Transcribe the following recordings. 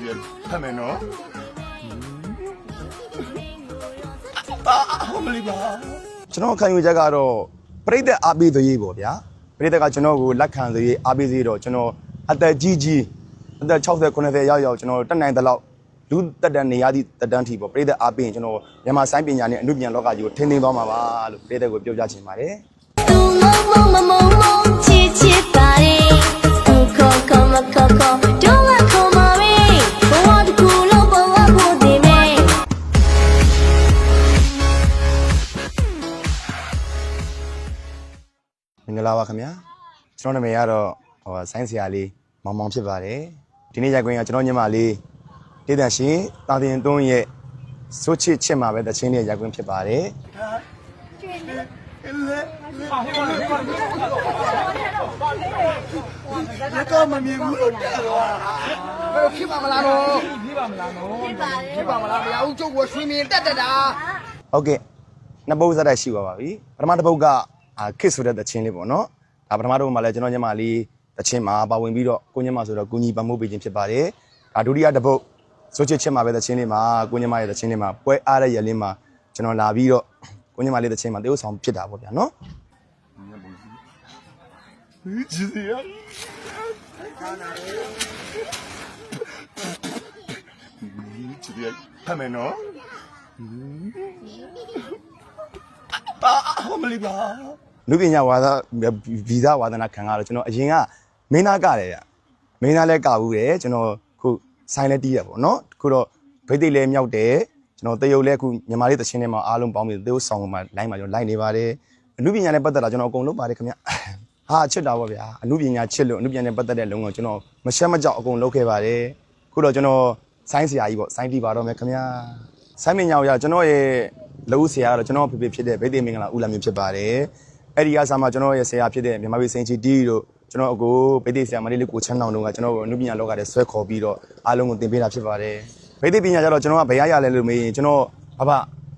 ဒီဖတ်မယ်နော်အာမလီပါကျွန်တော်ခံယူချက်ကတော့ပြိသက်အားပေးသေးရေးပေါ့ဗျာပြိသက်ကကျွန်တော်ကိုလက်ခံသေးရေးအားပေးသေးတော့ကျွန်တော်အသက်ကြီးကြီးအသက်60 90ရောက်ရောက်ကျွန်တော်တက်နိုင်တဲ့လောက်လူတက်တန်နေရသည့်တက်တန်းထီပေါ့ပြိသက်အားပေးရင်ကျွန်တော်မြန်မာဆိုင်ပညာနဲ့အမှုပညာလောကကြီးကိုထင်းထင်းသွားမှာပါလို့ပြိသက်ကိုပြောပြချင်ပါတယ် င်္ဂလာပါခင်ဗျာကျွန်တော်နာမည်ကတော့ဟိုဆိုင်းဆရာလေးမောင်မောင်ဖြစ်ပါတယ်ဒီနေ့ရိုက်ခွင့်ကကျွန်တော်ညီမလေးတေးတန်ရှင်တာတင်သွန်းရဲ့စိုးချစ်ချစ်မှာပဲတချင်းလေးရိုက်ခွင့်ဖြစ်ပါတယ်လက်ကမမြင်ဘူးလို့တက်သွားဘယ်ဖြစ်ပါမလားတော့ဖြစ်ပါမလားနော်ဖြစ်ပါမလားမရဘူးကျုပ်ကဆွေးမြင်တက်တက်တာဟုတ်ကဲ့နှစ်ပုတ်စက်တိုက်ရှိပါပါပြီပထမတစ်ပုတ်ကအာ ခစ်ဆိုတဲ့တချင်းလေးပေါ့နော်ဒါပထမတစ်ပုတ်မှာလည်းကျွန်တော်ညီမလေးတချင်းမှာပါဝင်ပြီးတော့ကိုညီမဆိုတော့ကိုညီပမိုးပေးခြင်းဖြစ်ပါတယ်ဒါဒုတိယတစ်ပုတ်စိုးချစ်ချစ်မှာပဲတချင်းလေးမှာကိုညီမရဲ့တချင်းလေးမှာပွဲအားတဲ့ရက်လေးမှာကျွန်တော်လာပြီးတော့ကိုညီမလေးတချင်းမှာတေးဥဆောင်ဖြစ်တာပေါ့ဗျာနော်ကြည့်ရကြည့်ရဖတ်မယ်နော်အာမလီပါ လူပညာဝါဒဗီဇဝါဒနာခံကတော့ကျွန်တော်အရင်ကမင်းသားကတယ်ဗျမင်းသားလည်းကဘူးတယ်ကျွန်တော်ခုဆိုင်လည်းတီးရပေါ့နော်ခုတော့ဗိတ်သိက်လည်းမြောက်တယ်ကျွန်တော်တရုတ်လည်းခုမြန်မာလေးတချင်းထဲမှာအားလုံးပေါင်းပြီးသေုပ်ဆောင်မှာလိုင်းမှာကျွန်တော်လိုက်နေပါတယ်အမှုပညာနဲ့ပတ်သက်တာကျွန်တော်အကုန်လုပ်ပါတယ်ခင်ဗျဟာချစ်တာပေါ့ဗျာအမှုပညာချစ်လို့အမှုပညာနဲ့ပတ်သက်တဲ့လုံကကျွန်တော်မရှက်မကြောက်အကုန်လုပ်ခဲ့ပါတယ်ခုတော့ကျွန်တော်ဆိုင်းဆရာကြီးပေါ့ဆိုင်းတီးပါတော့မယ်ခင်ဗျဆိုင်းမညာကိုရကျွန်တော်ရဲ့လက်ဦးဆရာကတော့ကျွန်တော်ဖေဖေဖြစ်တဲ့ဗိတ်သိက်မင်္ဂလာဦးလာမျိုးဖြစ်ပါတယ် အဲ့ဒီကစားမှာကျွန်တော်ရဲ့ဆရာဖြစ်တဲ့မြန်မာပြည်စိန်ချီတီတို့ကျွန်တော်အကိုဗိသိက်ဆရာမလေးလေးကိုချမ်းတောင်တို့ကကျွန်တော်ကိုအနုပညာလောကထဲဆွဲခေါ်ပြီးတော့အားလုံးကိုသင်ပေးတာဖြစ်ပါတယ်ဗိသိက်ပညာကျတော့ကျွန်တော်ကဘယ်ရရလဲလို့မေးရင်ကျွန်တော်ဘဘ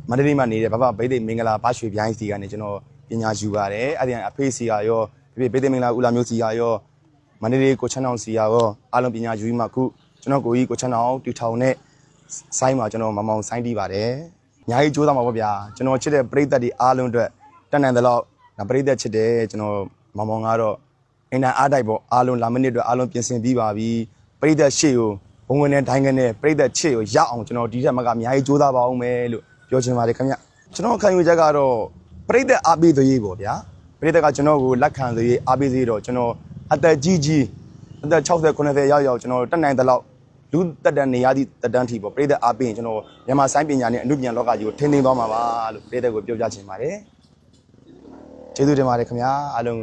မန္တလေးမှာနေတဲ့ဘဘဗိသိက်မင်္ဂလာဘာရွှေပြိုင်းစီကနေကျွန်တော်ပညာယူပါတယ်အဲ့ဒီကအဖေစီကရောဗိသိက်မင်္ဂလာဦးလာမျိုးစီကရောမန္တလေးကိုချမ်းတောင်စီကရောအားလုံးပညာယူပြီးမှခုကျွန်တော်ကိုကြီးကိုချမ်းတောင်တူထောင်နဲ့ဆိုင်းမှာကျွန်တော်မမောင်ဆိုင်းတီးပါတယ်အများကြီးကြိုးစားမှာပေါ့ဗျာကျွန်တော်ချစ်တဲ့ပရိသတ်တွေအားလုံးအတွက်တန်တန်တဲ့လောက် ဒါပရိသတ်ချစ်တယ်ကျွန်တော်မောင်မောင်ကတော့အင်တန်အားတိုက်ပေါ့အားလုံးလာမနစ်အတွက်အားလုံးပြင်ဆင်ပြီးပါပြီပရိသတ်ရှေ့ကိုဘုံဝင်နဲ့ဒိုင်းကနေပရိသတ်ချစ်ကိုရအောင်ကျွန်တော်ဒီထက်မကအများကြီးကြိုးစားပါအောင်မယ်လို့ပြောချင်ပါတယ်ခင်ဗျကျွန်တော်ခံယူချက်ကတော့ပရိသတ်အားပေးသေးရေးပေါ့ဗျာပရိသတ်ကကျွန်တော်ကိုလက်ခံသေးရေးအားပေးသေးတော့ကျွန်တော်အသက်ကြီးကြီးအသက်60 90ရောက်ရောက်ကျွန်တော်တက်နိုင်တဲ့လောက်လူတက်တန်နေရသည့်တက်တန်းထီပေါ့ပရိသတ်အားပေးရင်ကျွန်တော်မြန်မာဆိုင်ပညာနဲ့အမှုပညာလောကကြီးကိုထင်းထင်းသွားမှာပါလို့ပရိသတ်ကိုပြောပြချင်ပါတယ် ကျေးဇူးတင်ပါတယ်ခင်ဗျာအားလုံး